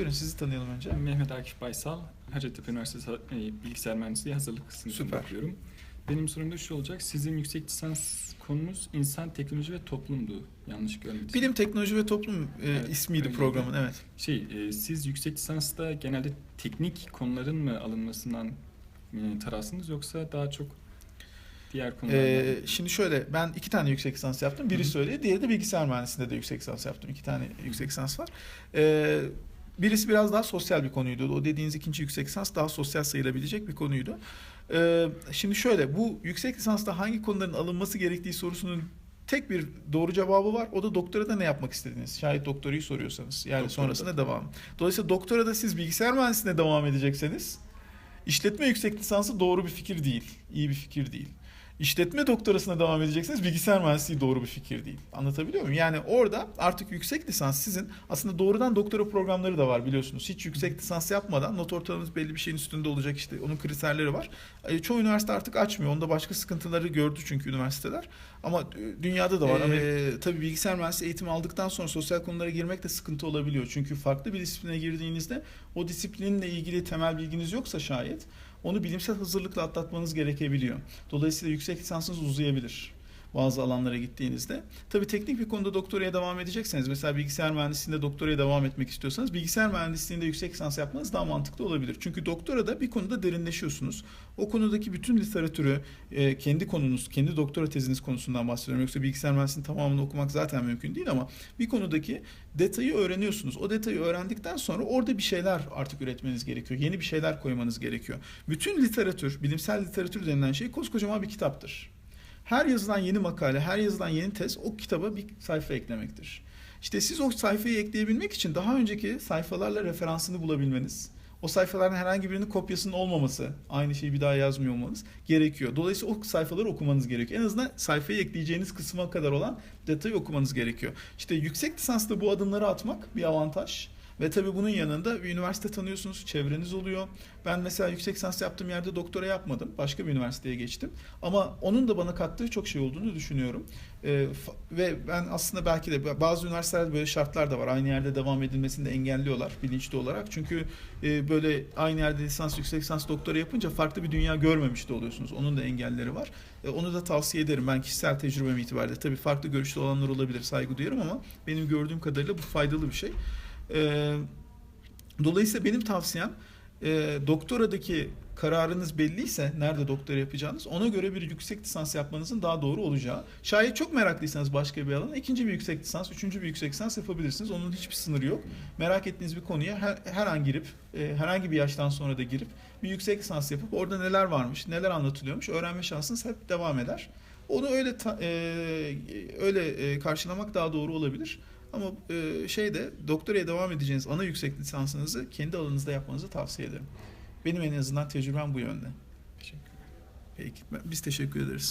Buyurun sizi tanıyalım önce. Ben Mehmet Akif Baysal, Hacettepe Üniversitesi e, Bilgisayar Mühendisliği hazırlık sınıfında okuyorum. Benim sorum da şu olacak. Sizin yüksek lisans konunuz insan, teknoloji ve toplumdu. Yanlış görmediysem. Bilim, Teknoloji ve Toplum e, Evet, ismiydi öyleydi. programın. Evet. Şey, e, siz yüksek lisansta genelde teknik konuların mı alınmasından e, tarafsınız yoksa daha çok diğer konulardan? Ee, şimdi şöyle ben iki tane yüksek lisans yaptım. Biri söyledi, diğeri de bilgisayar mühendisliğinde de yüksek lisans yaptım. İki tane yüksek lisans var. Ee, birisi biraz daha sosyal bir konuydu. O dediğiniz ikinci yüksek lisans daha sosyal sayılabilecek bir konuydu. Ee, şimdi şöyle bu yüksek lisansta hangi konuların alınması gerektiği sorusunun tek bir doğru cevabı var. O da doktorada ne yapmak istediğiniz. Şayet doktorayı soruyorsanız. Yani Doktorada. sonrasında devam. Dolayısıyla doktorada siz bilgisayar mühendisliğine devam edecekseniz işletme yüksek lisansı doğru bir fikir değil. iyi bir fikir değil. İşletme doktorasına devam edecekseniz bilgisayar mühendisliği doğru bir fikir değil. Anlatabiliyor muyum? Yani orada artık yüksek lisans sizin aslında doğrudan doktora programları da var biliyorsunuz. Hiç yüksek lisans yapmadan not ortalamanız belli bir şeyin üstünde olacak işte. Onun kriterleri var. E, çoğu üniversite artık açmıyor. Onda başka sıkıntıları gördü çünkü üniversiteler. Ama e, dünyada da var. Ee, tabii bilgisayar mühendisliği eğitimi aldıktan sonra sosyal konulara girmek de sıkıntı olabiliyor. Çünkü farklı bir disipline girdiğinizde o disiplinle ilgili temel bilginiz yoksa şayet onu bilimsel hazırlıkla atlatmanız gerekebiliyor. Dolayısıyla yüksek lisansınız uzayabilir bazı alanlara gittiğinizde. Tabii teknik bir konuda doktoraya devam edecekseniz mesela bilgisayar mühendisliğinde doktoraya devam etmek istiyorsanız bilgisayar mühendisliğinde yüksek lisans yapmanız daha mantıklı olabilir. Çünkü doktorada bir konuda derinleşiyorsunuz. O konudaki bütün literatürü e, kendi konunuz, kendi doktora teziniz konusundan bahsediyorum. Yoksa bilgisayar mühendisliğinin tamamını okumak zaten mümkün değil ama bir konudaki detayı öğreniyorsunuz. O detayı öğrendikten sonra orada bir şeyler artık üretmeniz gerekiyor. Yeni bir şeyler koymanız gerekiyor. Bütün literatür, bilimsel literatür denilen şey koskocaman bir kitaptır. Her yazılan yeni makale, her yazılan yeni tez o kitaba bir sayfa eklemektir. İşte siz o sayfayı ekleyebilmek için daha önceki sayfalarla referansını bulabilmeniz, o sayfaların herhangi birinin kopyasının olmaması, aynı şeyi bir daha yazmıyor olmanız gerekiyor. Dolayısıyla o sayfaları okumanız gerekiyor. En azından sayfayı ekleyeceğiniz kısma kadar olan detayı okumanız gerekiyor. İşte yüksek lisansta bu adımları atmak bir avantaj. Ve tabii bunun yanında bir üniversite tanıyorsunuz, çevreniz oluyor. Ben mesela yüksek lisans yaptığım yerde doktora yapmadım. Başka bir üniversiteye geçtim. Ama onun da bana kattığı çok şey olduğunu düşünüyorum. Fa- ve ben aslında belki de bazı üniversitelerde böyle şartlar da var. Aynı yerde devam edilmesini de engelliyorlar bilinçli olarak. Çünkü e, böyle aynı yerde lisans, yüksek lisans, doktora yapınca farklı bir dünya görmemiş de oluyorsunuz. Onun da engelleri var. E, onu da tavsiye ederim. Ben kişisel tecrübem itibariyle. Tabii farklı görüşte olanlar olabilir. Saygı duyarım ama benim gördüğüm kadarıyla bu faydalı bir şey. Ee, dolayısıyla benim tavsiyem e, doktoradaki kararınız belliyse nerede doktora yapacağınız ona göre bir yüksek lisans yapmanızın daha doğru olacağı. Şayet çok meraklıysanız başka bir alana ikinci bir yüksek lisans, üçüncü bir yüksek lisans yapabilirsiniz. Onun hiçbir sınırı yok. Merak ettiğiniz bir konuya her, her an girip e, herhangi bir yaştan sonra da girip bir yüksek lisans yapıp orada neler varmış, neler anlatılıyormuş öğrenme şansınız hep devam eder. Onu öyle ta- e, öyle e, karşılamak daha doğru olabilir. Ama e, şeyde doktoraya devam edeceğiniz ana yüksek lisansınızı kendi alanınızda yapmanızı tavsiye ederim. Benim en azından tecrübem bu yönde. Teşekkür Peki biz teşekkür ederiz.